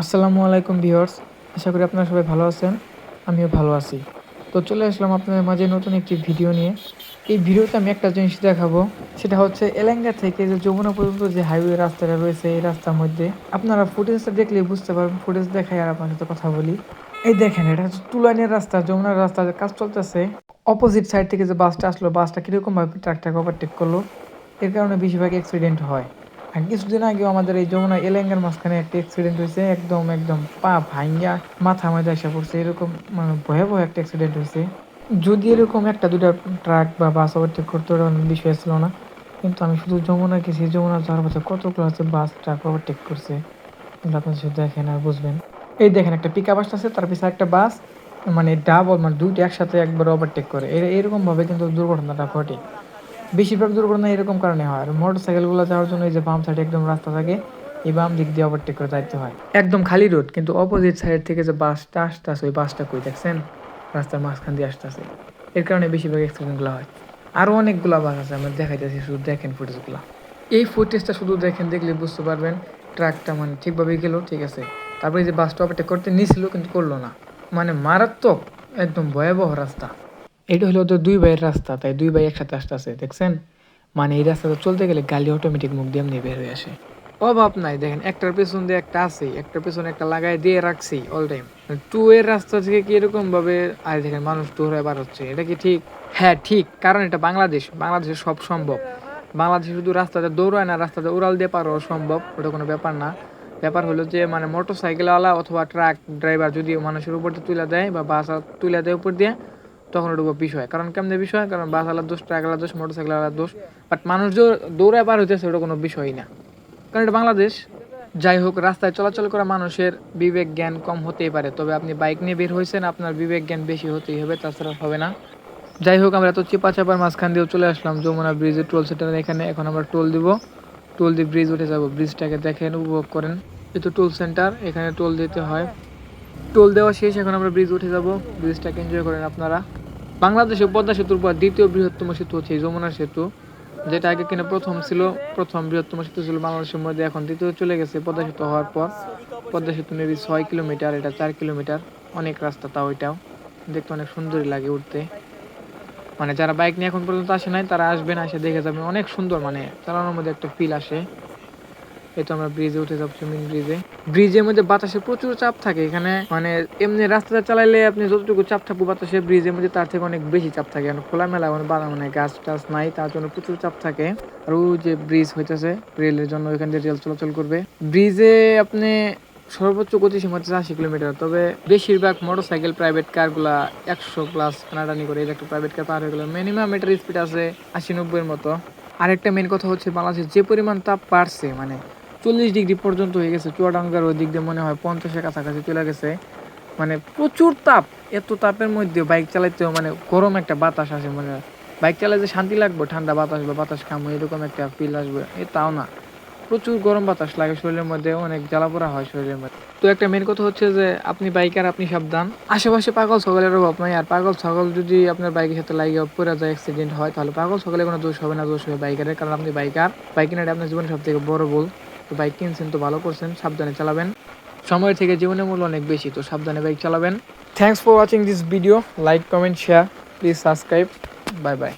আসসালামু আলাইকুম ভিউয়ার্স, আশা করি আপনারা সবাই ভালো আছেন, আমিও ভালো আছি। তো চলে আসলাম আপনাদের মাঝে নতুন একটি ভিডিও নিয়ে। এই ভিডিওতে আমি একটা জিনিস দেখাবো, সেটা হচ্ছে এলেঙ্গা থেকে যে যমুনা পর্যন্ত যে হাইওয়ে রাস্তাটা রয়েছে এই রাস্তার মধ্যে। আপনারা ফুটেজটা দেখলে বুঝতে পারবেন ফুটেজ দেখাই আর আপনার সাথে কথা বলি। এই দেখেন, এটা হচ্ছে তুলানের রাস্তা, যমুনার রাস্তা কাজ চলতেছে। অপোজিট সাইড থেকে যে বাসটা আসলো বাসটা কীরকম ভাবে ট্রাকটাকে ওভারটেক করল, এর কারণে বেশিরভাগ অ্যাক্সিডেন্ট হয়। কিছুদিন আগেও আমাদের এই যমুনা এলেঙ্গার মাঝখানে একটা অ্যাক্সিডেন্ট হয়েছে, একদম একদম পা ভাঙ্গা মাথা মাথা এসে পড়ছে, এরকম মানে ভয়াবহ একটা অ্যাক্সিডেন্ট হয়েছে। যদি এরকম একটা দুটা ট্রাক বা বাস ওভারটেক করতে বিষয় ছিল না। কিন্তু আমি শুধু যমুনা গেছি, যমুনা যাওয়ার পথে কতগুলো হচ্ছে বাস ট্রাক ওভারটেক করছে, এগুলো আপনার শুধু দেখেন আর বুঝবেন। এই দেখেন, একটা পিক আপ আসতেছে, তার পিছনে একটা বাস মানে ডাবল মানে দুইটা একসাথে একবার ওভারটেক করে। এরকমভাবে কিন্তু দুর্ঘটনাটা ঘটে। বেশিরভাগ দুর্ঘটনা এরকম কারণে হয়। আর মোটর সাইকেলগুলো যাওয়ার জন্য এই যে বাম সাইডে একদম রাস্তা থাকে, এই বাম দিক দিয়ে ওভারটেক করে যাইতে হয়। একদম খালি রোড কিন্তু অপোজিট সাইড থেকে যে বাসটা আসতেছে, ওই বাসটা কই দেখছেন? রাস্তার মাঝখান দিয়ে আসতেছে। এর কারণে বেশিরভাগ অ্যাক্সিডেন্টগুলো হয়। আরও অনেকগুলো বাস আছে, আমরা দেখাইতেছি শুধু দেখেন ফুটেজগুলো এই ফুটেজটা শুধু দেখেন, দেখলে বুঝতে পারবেন ট্রাকটা মানে ঠিকভাবে গেলো, ঠিক আছে? তারপরে যে বাসটা ওভারটেক করতে নিয়েছিল কিন্তু করল না। মানে মারাত্মক, একদম ভয়াবহ রাস্তা। এটা হলো তো দুই ভাইয়ের রাস্তা, তাই দুই ভাই একসাথে আসতেছে, দেখছেন? মানে এই রাস্তাটা চলতে গেলে গালি অটোমেটিক মুখ দিয়ে এমনি বের হয়ে আসে। অভাব নাই, দেখেন, একটার পেছন দিয়ে একটা আছে একটার পেছনে একটা লাগাই দিয়ে রাখছি অল টাইম টু এর রাস্তা থেকে কি এরকম ভাবে আর দেখেন, মানুষ টু হয়ে বার হচ্ছে এটা কি ঠিক? হ্যাঁ ঠিক, কারণ এটা বাংলাদেশ, বাংলাদেশে সব সম্ভব। বাংলাদেশে শুধু রাস্তাতে দৌড়ায় না রাস্তাতে উড়াল দিয়ে পারো সম্ভব, ওটা কোনো ব্যাপার না। ব্যাপার হলো যে মানে মোটর সাইকেলওয়ালা অথবা ট্রাক ড্রাইভার যদি মানুষের উপর দিয়ে তুলে দেয় বা বাস তুলে দেয় উপর দিয়ে তখন ওটা বিষয় কারণ কেমন বিষয় কারণ বাস আলার দোষ, ট্রাক আলার দোষ মোটর সাইকেল আলার দোষ। বাট মানুষ যে দৌড়ায় পার হইতেছে, ওটা কোনো বিষয়ই না। কারণ এটা বাংলাদেশ। যাই হোক, রাস্তায় চলাচল করা মানুষের বিবেক জ্ঞান কম হতেই পারে। তবে আপনি বাইক নিয়ে বের হয়েছেন আপনার বিবেক জ্ঞান বেশি হতেই হবে, তাছাড়া হবে না। যাই হোক, আমরা এত চিপা চাপার মাঝখান দিয়েও চলে আসলাম। যমুনা ব্রিজের টোল সেন্টার এখানে। এখন আমরা টোল দিব। টোল দিয়ে ব্রিজ উঠে যাব। ব্রিজটাকে দেখেন, উপভোগ করেন। এই তো টোল সেন্টার এখানে টোল দিতে হয়। টোল দেওয়া শেষ, এখন আমরা ব্রিজ উঠে যাব। ব্রিজটাকে এনজয় করেন আপনারা। বাংলাদেশে পদ্মা সেতুর পর দ্বিতীয় বৃহত্তম সেতু হচ্ছে যমুনা সেতু, যেটা আগে কিনা প্রথম ছিল, প্রথম বৃহত্তম সেতু ছিল বাংলাদেশের মধ্যে, এখন দ্বিতীয় চলে গেছে পদ্মা সেতু হওয়ার পর। পদ্মা সেতু মেবি ছয় কিলোমিটার, এটা চার কিলোমিটার, অনেক রাস্তা তাও এটাও। দেখতে অনেক সুন্দরই লাগে উঠতে। মানে যারা বাইক নিয়ে এখন পর্যন্ত আসে নাই, তারা আসবেন এসে দেখে যাবেন অনেক সুন্দর মানে চালানোর মধ্যে একটা ফিল আসে। এই তো আমরা ব্রিজে উঠে যাচ্ছি মেন ব্রিজে ব্রিজের মধ্যে বাতাসে প্রচুর চাপ থাকে, এখানে মানে এমনি রাস্তাটা চালাইলে আপনি যতটুকু চাপ থাকব বাতাসে ব্রিজের মধ্যে তার থেকে অনেক বেশি চাপ থাকে। কারণ খোলামেলা মানে বাধা মানে গাছ টাছ নাই, তার জন্য প্রচুর চাপ থাকে। আর ওই যে ব্রিজ হইতেছে রেলের জন্য ওইখান দিয়ে রেল চলাচল করবে। ব্রিজে আপনি সর্বোচ্চ গতি সীমা হচ্ছে আশি কিলোমিটার, তবে বেশিরভাগ মোটর সাইকেল প্রাইভেট কারগুলা একশো প্লাস টানাটানি করে একটা প্রাইভেট কার পার হয়ে গেলো মিনিমাম এটার স্পিড আছে আশি নব্বইয়ের মতো। আরেকটা মেন কথা হচ্ছে বাংলাদেশে যে পরিমাণ তাপ বাড়ছে মানে চল্লিশ ডিগ্রি পর্যন্ত হয়ে গেছে। চুয়াডাঙ্গার ওই দিক দিয়ে মনে হয় পঞ্চাশের কাছাকাছি চলে গেছে। মানে প্রচুর তাপ, এত তাপের মধ্যে বাইক চালাইতেও মানে গরম একটা বাতাস আসে মানে বাইক চালাইতে শান্তি লাগবে, ঠান্ডা বাতাস বা বাতাস খামো, এরকম একটা ফিল আসবে। এ তাও না। প্রচুর গরম বাতাস লাগে শরীরের মধ্যে, অনেক জ্বালাপোড়া হয় শরীরের মধ্যে। তো একটা মেন কথা হচ্ছে যে, আপনি বাইকার আপনি সাবধান। আশেপাশে পাগল ছাগলের অভাব নাই। আর পাগল ছাগল যদি আপনার বাইকের সাথে লাগে পড়ে যায় অ্যাক্সিডেন্ট হয়, তাহলে পাগল ছাগলের কোনো দোষ হবে না, দোষ হবে বাইকারের। কারণ আপনি বাইকার, বাইক আপনার জীবনের সব থেকে বড় ভুল। তো বাইক কিনছেন তো ভালো করছেন, সাবধানে চালাবেন। সময়ের থেকে জীবনের মূল্য অনেক বেশি, তো সাবধানে বাইক চালাবেন। Thanks for watching this video like comment share please subscribe bye bye